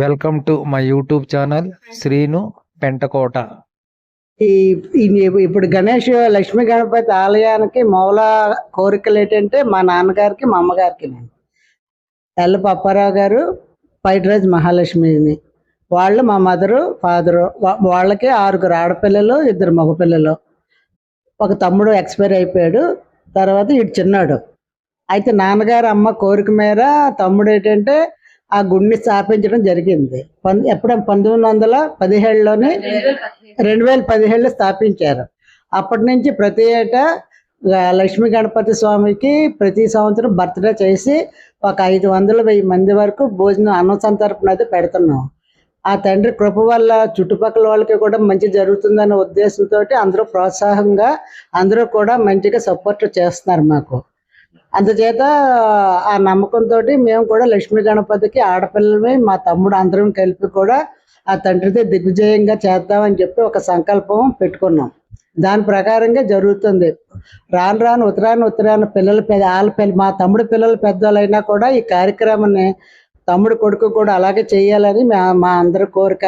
Welcome to my YouTube channel Srinu Pentakota ఈ ఇప్పుడు గణేష్ లక్ష్మీ గణపతి ఆలయానికి మూల కోరికలు ఏంటంటే మా నాన్నగారికి మా అమ్మగారికి నేను. ఎల్ల పప్పారావు గారు పైడ్రాజ్ మహాలక్ష్మిని. వాళ్ళు మా మదరు ఫాదరు వాళ్ళకి ఆరుగురు ఆడపిల్లలు ఇద్దరు మగపిల్లలు. ఒక తమ్ముడు ఎక్స్పైర్ అయిపోయాడు తర్వాత ఇటు చిన్నాడు. అయితే నాన్నగారు అమ్మ కోరిక మేర తమ్ముడు ఏంటంటే ఆ గుడిని స్థాపించడం జరిగింది. పం ఎప్పుడే పంతొమ్మిది వందల పదిహేడులోనే రెండు వేల పదిహేడులో స్థాపించారు. అప్పటి నుంచి ప్రతి ఏటా లక్ష్మీ గణపతి స్వామికి ప్రతి సంవత్సరం బర్త్డే చేసి ఒక ఐదు వందల వెయ్యి మంది వరకు భోజనం అన్న తరపున అయితే పెడుతున్నాం. ఆ తండ్రి కృప వల్ల చుట్టుపక్కల వాళ్ళకి కూడా మంచి జరుగుతుందనే ఉద్దేశంతో అందరూ ప్రోత్సాహంగా అందరూ కూడా మంచిగా సపోర్ట్ చేస్తున్నారు మాకు. అందుచేత ఆ నమ్మకంతో మేము కూడా లక్ష్మీ గణపతికి ఆడపిల్లమే మా తమ్ముడు అందరం కలిపి కూడా ఆ తండ్రితో దిగ్విజయంగా చేద్దామని చెప్పి ఒక సంకల్పం పెట్టుకున్నాం. దాని ప్రకారంగా జరుగుతుంది. రాను రాను ఉత్తరాను ఉత్తరాను పిల్లలు పెద్ద వాళ్ళ పిల్ల మా తమ్ముడు పిల్లలు పెద్దవాళ్ళైనా కూడా ఈ కార్యక్రమాన్ని తమ్ముడు కొడుకు కూడా అలాగే చేయాలని మా మా అందరి కోరిక.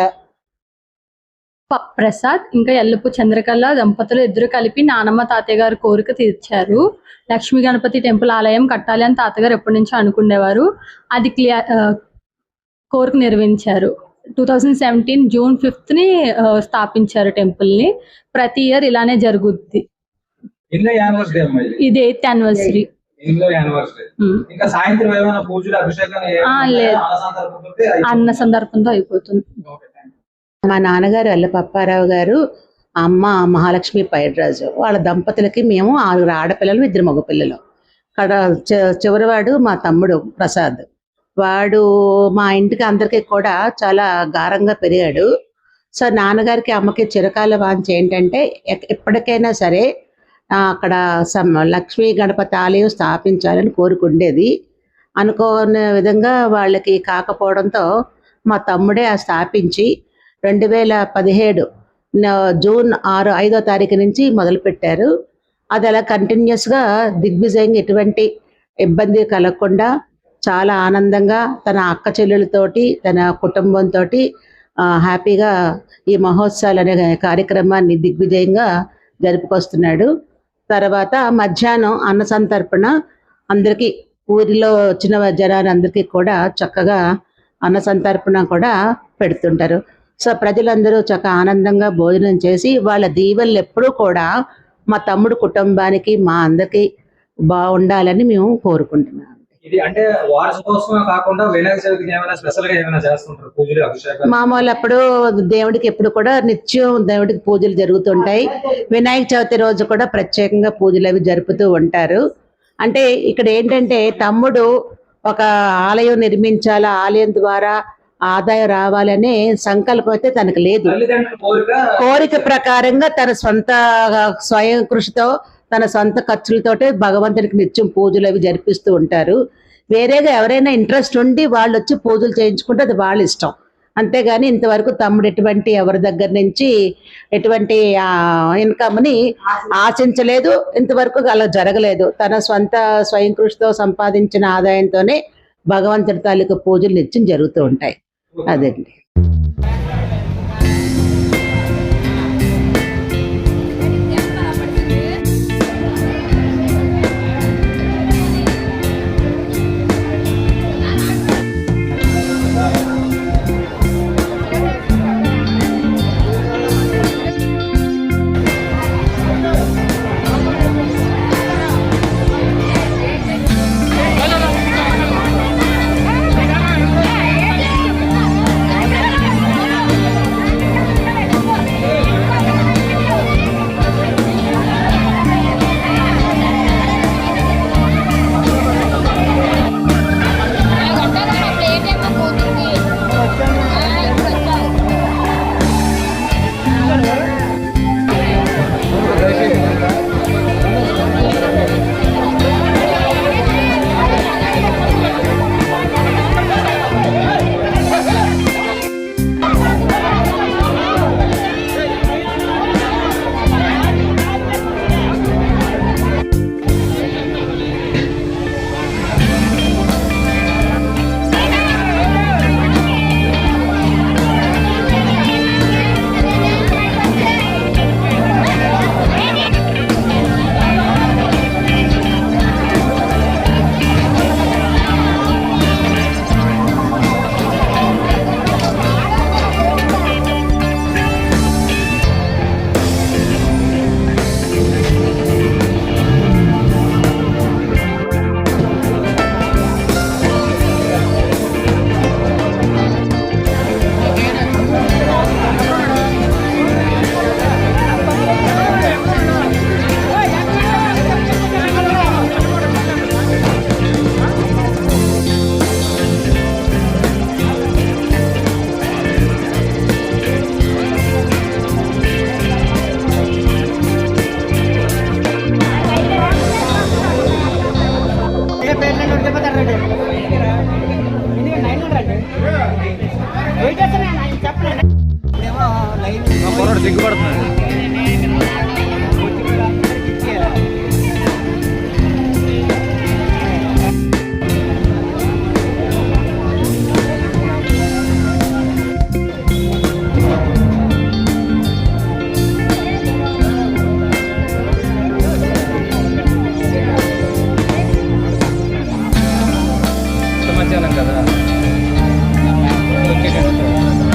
ప్రసాద్ ఇంకా ఎల్లపు చంద్రకళ దంపతులు ఇద్దరు కలిపి నానమ్మ తాతయ్య గారి కోరిక తీర్చారు. లక్ష్మీ గణపతి టెంపుల్ ఆలయం కట్టాలి అని తాతగారు ఎప్పటి నుంచో అనుకునేవారు. అది క్లియర్ కోరిక నిర్వహించారు టూ థౌజండ్ సెవెంటీన్ జూన్ ఫిఫ్త్ని ఆ, స్థాపించారు టెంపుల్ని. ప్రతి ఇయర్ ఇలానే జరుగుద్ది. ఇది? Eighth anniversary. ఇంకా సాయంత్రం ఏమైనా పూజలు అభిషేకం ఆ, లేదు. అన్న సందర్భంతో అయిపోతుంది. మా నాన్నగారు అల్లపప్పారావు గారు అమ్మ మహాలక్ష్మి పైడ్రాజు వాళ్ళ దంపతులకి మేము ఆరుగురు ఆడపిల్లలు ఇద్దరు మగపిల్లలు. అక్కడ చి- చివరివాడు మా తమ్ముడు ప్రసాద్. వాడు మా ఇంటికి అందరికీ కూడా చాలా గారంగా పెరిగాడు. సో నాన్నగారికి అమ్మకి చిరకాల వాంఛ ఏంటంటే ఎప్పటికైనా సరే అక్కడ సమ్ లక్ష్మీ గణపతి ఆలయం స్థాపించాలని కోరుకుండేది. అనుకోని విధంగా వాళ్ళకి కాకపోవడంతో మా తమ్ముడే ఆ స్థాపించి రెండు వేల పదిహేడు జూన్ ఆరు ఐదో తారీఖు నుంచి మొదలుపెట్టారు. అది అలా కంటిన్యూస్గా దిగ్విజయంగా ఎటువంటి ఇబ్బంది కలగకుండా చాలా ఆనందంగా తన అక్క చెల్లెలతోటి తన కుటుంబంతో హ్యాపీగా ఈ మహోత్సవాలు అనే కార్యక్రమాన్ని దిగ్విజయంగా జరుపుకొస్తున్నాడు. తర్వాత మధ్యాహ్నం అన్న సంతర్పణ అందరికీ ఊరిలో వచ్చిన జనాలందరికీ కూడా చక్కగా అన్న సంతర్పణ కూడా పెడుతుంటారు. సో ప్రజలందరూ చక్కగా ఆనందంగా భోజనం చేసి వాళ్ళ దీవెనలు ఎప్పుడూ కూడా మా తమ్ముడు కుటుంబానికి మా అందరికి బాగుండాలని మేము కోరుకుంటున్నాం. ఇది అంటే వార్షికోత్సవం కాకుండా వినాయక చవితికి ఏమైనా స్పెషల్గా ఏమైనా చేస్తుంటారు? పూజలు అభిషేకాలు? మామూలు అప్పుడు దేవుడికి ఎప్పుడు కూడా నిత్యం దేవుడికి పూజలు జరుగుతుంటాయి. వినాయక చవితి రోజు కూడా ప్రత్యేకంగా పూజలు అవి జరుపుతూ ఉంటారు. అంటే ఇక్కడ ఏంటంటే తమ్ముడు ఒక ఆలయం నిర్మించాలా? ఆలయం ద్వారా ఆదాయం రావాలనే సంకల్పం అయితే తనకు లేదు. కోరిక ప్రకారంగా తన సొంత స్వయం కృషితో తన సొంత ఖర్చులతోటే భగవంతునికి నిత్యం పూజలు అవి జరిపిస్తూ ఉంటారు. వేరేగా ఎవరైనా ఇంట్రెస్ట్ ఉండి వాళ్ళు వచ్చి పూజలు చేయించుకుంటే అది వాళ్ళ ఇష్టం. అంతేగాని ఇంతవరకు తమ్ముడు ఎటువంటి ఎవరి దగ్గర నుంచి ఎటువంటి ఇన్కమ్ని ఆశించలేదు. ఇంతవరకు అలా జరగలేదు. తన సొంత స్వయం కృషితో సంపాదించిన ఆదాయంతోనే భగవంతుడి తాలూకు పూజలు నిత్యం జరుగుతూ ఉంటాయి. అదండి వచ్చాను కదా ఓకే కదా